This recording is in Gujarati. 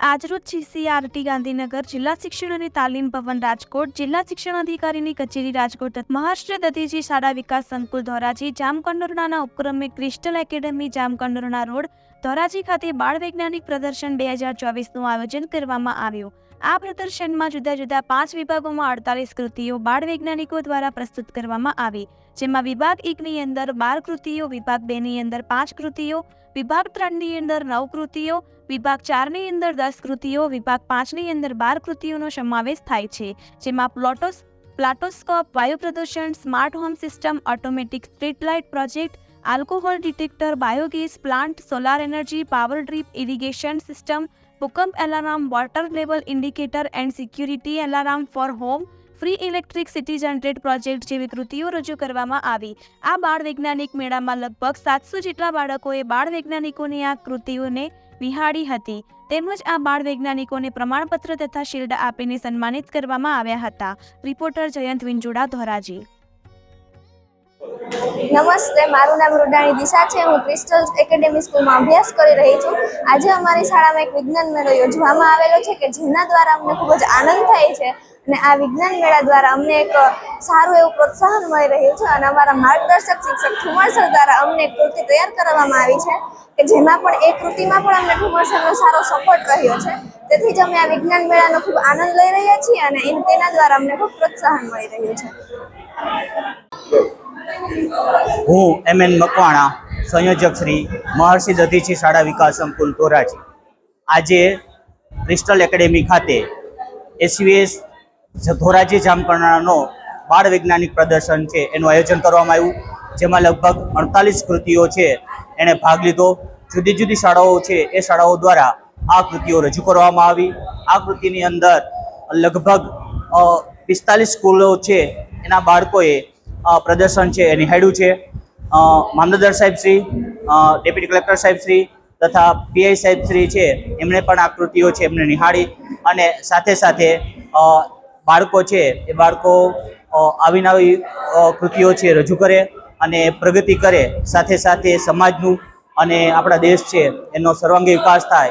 આજરોજ સીસીઆરટી ગાંધીનગર જિલ્લા શિક્ષણ અને તાલીમ ભવન રાજકોટ જિલ્લા શિક્ષણ અધિકારીની કચેરી રાજકોટ મહારાષ્ટ્ર દધીજી શાળા વિકાસ સંકુલ ધોરાજી જામકંડોરણાના ઉપક્રમે crystal academy Jamkandorna road Dhoraji ખાતે બાળ વૈજ્ઞાનિક પ્રદર્શન બે હજાર ચોવીસનું આયોજન કરવામાં આવ્યું. આ પ્રદર્શનમાં જુદા જુદા પાંચ વિભાગોમાં અડતાલીસ કૃતિઓ બાળ વૈજ્ઞાનિકો દ્વારા પ્રસ્તુત કરવામાં આવી. જેમાં વિભાગ એકની અંદર બાર કૃતિઓ, વિભાગ બેની અંદર પાંચ કૃતિઓ વિભાગ ત્રણની અંદર નવ કૃતિઓ, વિભાગ ચારની અંદર દસ કૃતિઓ, વિભાગ પાંચની અંદર બાર કૃતિઓનો સમાવેશ થાય છે, જેમાં પ્લોટોસ, પ્લાટોસ્કોપ, વાયુ પ્રદૂષણ, smart home system, automatic street light project, alcohol detector, biogas plant, solar energy, power drip irrigation system, ભૂકંપ alarm, water level indicator and security alarm for home free electricity generate project જેવી કૃતિઓ રજૂ કરવામાં આવી. આ બાળ વૈજ્ઞાનિક મેળામાં લગભગ સાતસો જેટલા બાળકોએ બાળ વૈજ્ઞાનિકોની આ કૃતિઓને નિહાળી હતી. તેમજ આ બાળ વૈજ્ઞાનિકોને પ્રમાણપત્ર તથા શિલ્ડ આપીને સન્માનિત કરવામાં આવ્યા હતા. રિપોર્ટર જયંત વિંજોડા, ધોરાજી. નમસ્તે, મારું નામ રૂડાણી દિશા છે. હું ક્રિસ્ટલ એકેડેમી સ્કૂલમાં અભ્યાસ કરી રહી છું. આજે અમારી શાળામાં એક વિજ્ઞાન મેળો યોજવામાં આવેલો છે કે જેના દ્વારા અમને ખૂબ જ આનંદ થાય છે. અને આ વિજ્ઞાન મેળા દ્વારા અમને એક સારું એવું પ્રોત્સાહન મળી રહ્યું છે અને અમારા માર્ગદર્શક શિક્ષક ઠુમર દ્વારા અમને એક કૃતિ તૈયાર કરવામાં આવી છે કે જેમાં પણ એ કૃતિમાં પણ અમને ઠુમર સારો સપોર્ટ રહ્યો છે. તેથી જ અમે આ વિજ્ઞાન મેળાનો ખૂબ આનંદ લઈ રહ્યા છીએ અને તેના દ્વારા અમને ખૂબ પ્રોત્સાહન મળી રહ્યું છે. હું એમ એન મકવાણા, સંયોજક શ્રી મહર્ષિ દધીચી શાળા વિકાસ સંકુલ ધોરાજી. આજે ક્રિસ્ટલ એકેડેમી ખાતે એસવીએસ ધોરાજી જામકરણાનો બાળ વૈજ્ઞાનિક પ્રદર્શન છે, એનું આયોજન કરવામાં આવ્યું, જેમાં લગભગ અડતાલીસ કૃતિઓ છે, એણે ભાગ લીધો. જુદી જુદી શાળાઓ છે, એ શાળાઓ દ્વારા આ કૃતિઓ રજૂ કરવામાં આવી. આ કૃતિની અંદર લગભગ પિસ્તાલીસ સ્કૂલો છે, એના બાળકોએ પ્રદર્શન છે, એ નિહાળ્યું છે. મામલતદાર સાહેબ શ્રી ડેપ્યુટી કલેક્ટર સાહેબ શ્રી તથા પીઆઈ સાહેબ શ્રી છે, એમણે પણ આ કૃતિઓ છે, એમને નિહાળી અને સાથે સાથે બાળકો છે, એ બાળકો આવી નવી કૃતિઓ છે, રજૂ કરે અને પ્રગતિ કરે, સાથે સાથે સમાજનું અને આપણા દેશ છે, એનો સર્વાંગી વિકાસ થાય.